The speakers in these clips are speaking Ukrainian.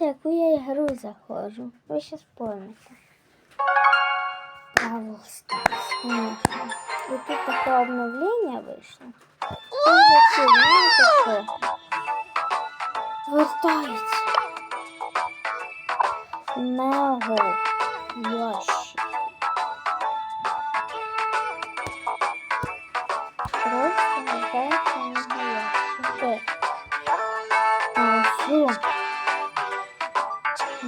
Знаєте, яку я ігру заходжу? Ви ще спомните. Бравл Старс, конечно. І тут таке обновлення вийшло. Що? Вертається. Мего ящик. Просто вертається мего ящик. Все.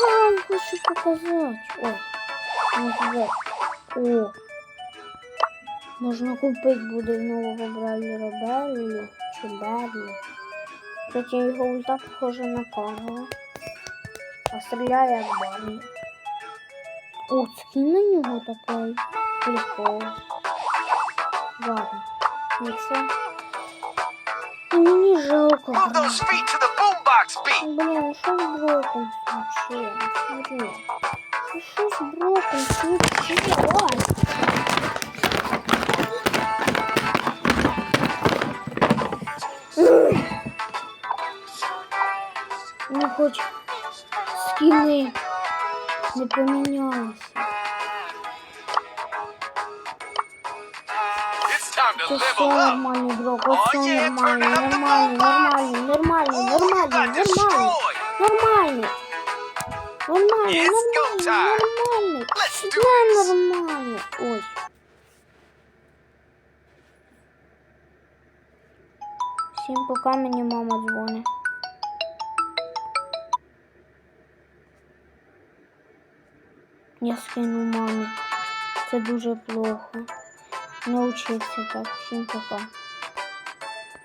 я вам хочу показати? Ой, можна. О! Можна купити буде нового бравлера Берлі чи Берлі. Кстати, його ульта похожа на Карла. А стріляє як Барлі. О, скин на нього такий. Прикол. Ладно. Не це. І мені жалко. Блин, что с броком случилось? Что с броком случилось? Ну хоть скины не поменялись. Ooh, нормальний, got нормальний. destroyed. Нормальный. Нормальный, It's go нормальный, time. нормальный. Let's do Да, this. нормальный. Ой. Всім пока мені мама дзвонить. Я скину мамі. Це дуже плохо. Не учиться так. Всім пока.